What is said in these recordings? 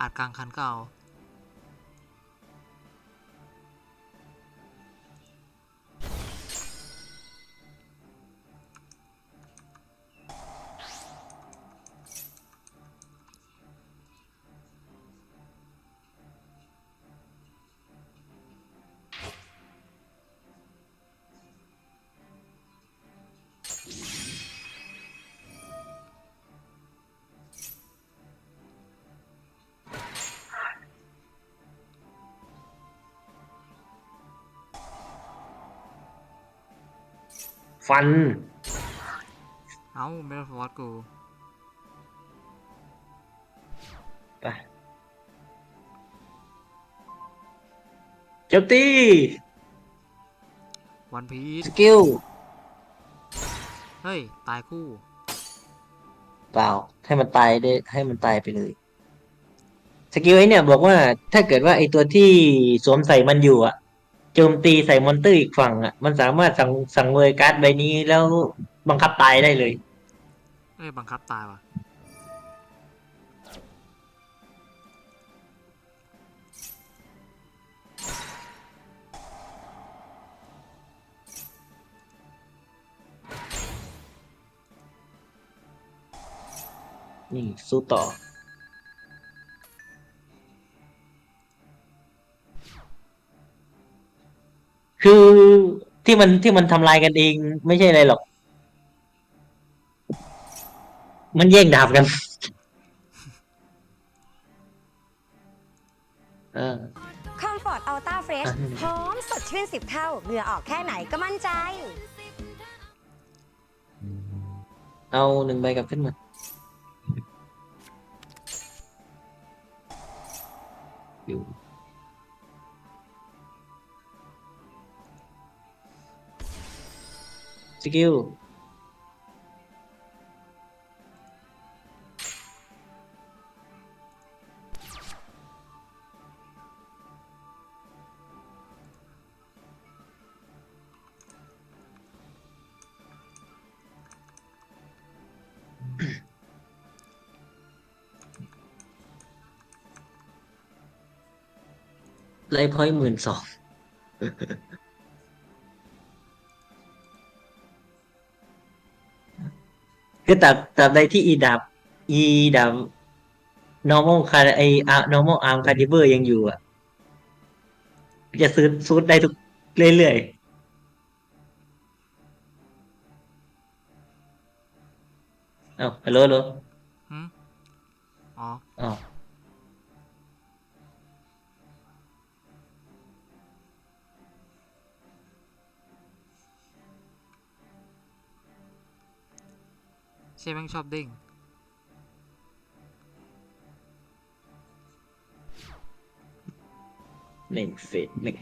อัดกลางคันก็เอา ฟัน เอ้าไม่ได้ฟอสกูไปเจ้าตีวันพีสกิลเฮ้ย ตายคู่ เปล่า ให้มันตายได้ ให้มันตายไปเลย สกิลไอ้เนี่ย บอกว่าถ้าเกิดว่าไอ้ตัวที่สวมใส่มันอยู่อะ โจมตีใส่มอนเตอร์อีกฝั่งอะมันสามารถสั่งสั่งเวยการ์ดใบนี้แล้วบังคับตายได้เลย เอ้ยบังคับตายว่ะ นี่สู้ต่อ คือที่มันที่มันทำลายกันเอง ไม่ใช่อะไรหรอก มันแย่งดาบกัน เออ คอมฟอร์ตอัลต้าเฟรชอะ หอมสดชื่นสิบเท่าเหงื่อออกแค่ไหนก็มั่นใจ เอาหนึ่งใบกลับขึ้นมา สกิลไลฟ์พอย์หมื่นสอง คือตับตับใดที่อีดับ อีดับ normal คาไอ normal arm caliber ยังอยู่อะ จะซื้อซูดได้ทุกเรื่อยๆเอ้าฮัลโหลฮัลโหลหืมอ๋อ อ๋อ ใช่แม่งชอบเด้งหนึ่งเฟสหนึ่ง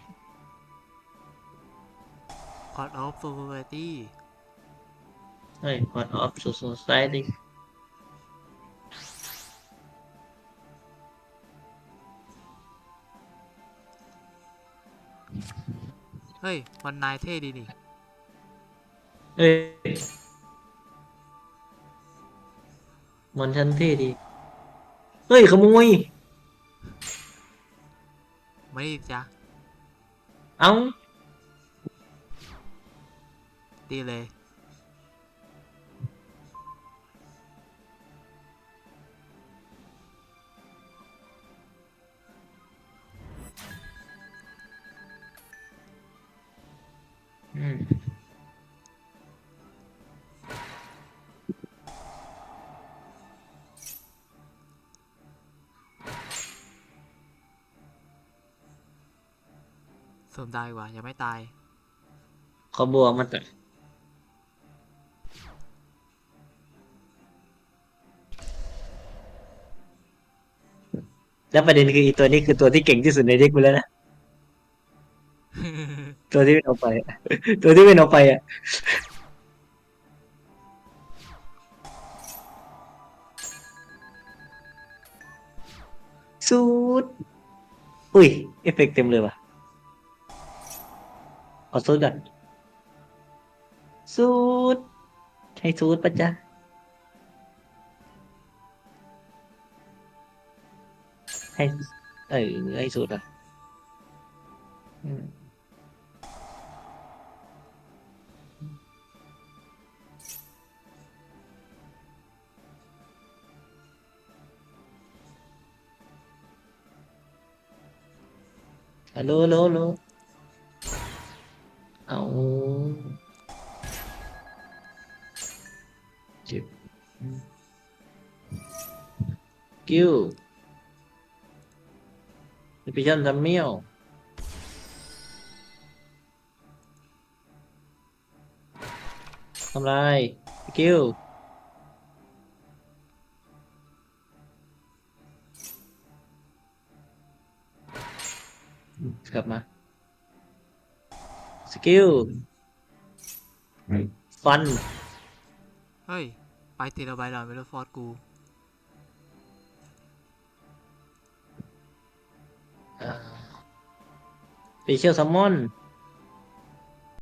คอร์ดออฟโซเวตี้เฮ้ย Part of Society เฮ้ยวันนายเท่ดีนี่ เอ้ย มันชันเท่ดี เฮ้ยขโมย ไม่ดีจ้ะเอ้า ดีเลย สริมได้ว่ะยังไม่ตายขอบวกมันแต่แล้วประเด็นคืออีตัวนี้คือตัวที่เก่งที่สุดในเด็กกูแล้วนะ ตัวที่ไม่เอาไปอะตัวที่ไม่เอาไปอะสูดอุ้ย เอฟเฟกต์เต็มเลยว่ะ เอาสูดก่อนสูดใช้สูดปะจ๊ะให้เออให้สุดอะฮัลโหลฮัลโหล เอาเจ็บกิ้วพิชันทำเมี่ยวทำไรกิ้วกลับมา สกิลฟัน เฮ้ย ไปทีละใบหน่อยไม่รู้ฟอร์ดกูสเปเชียลซัมมอนเ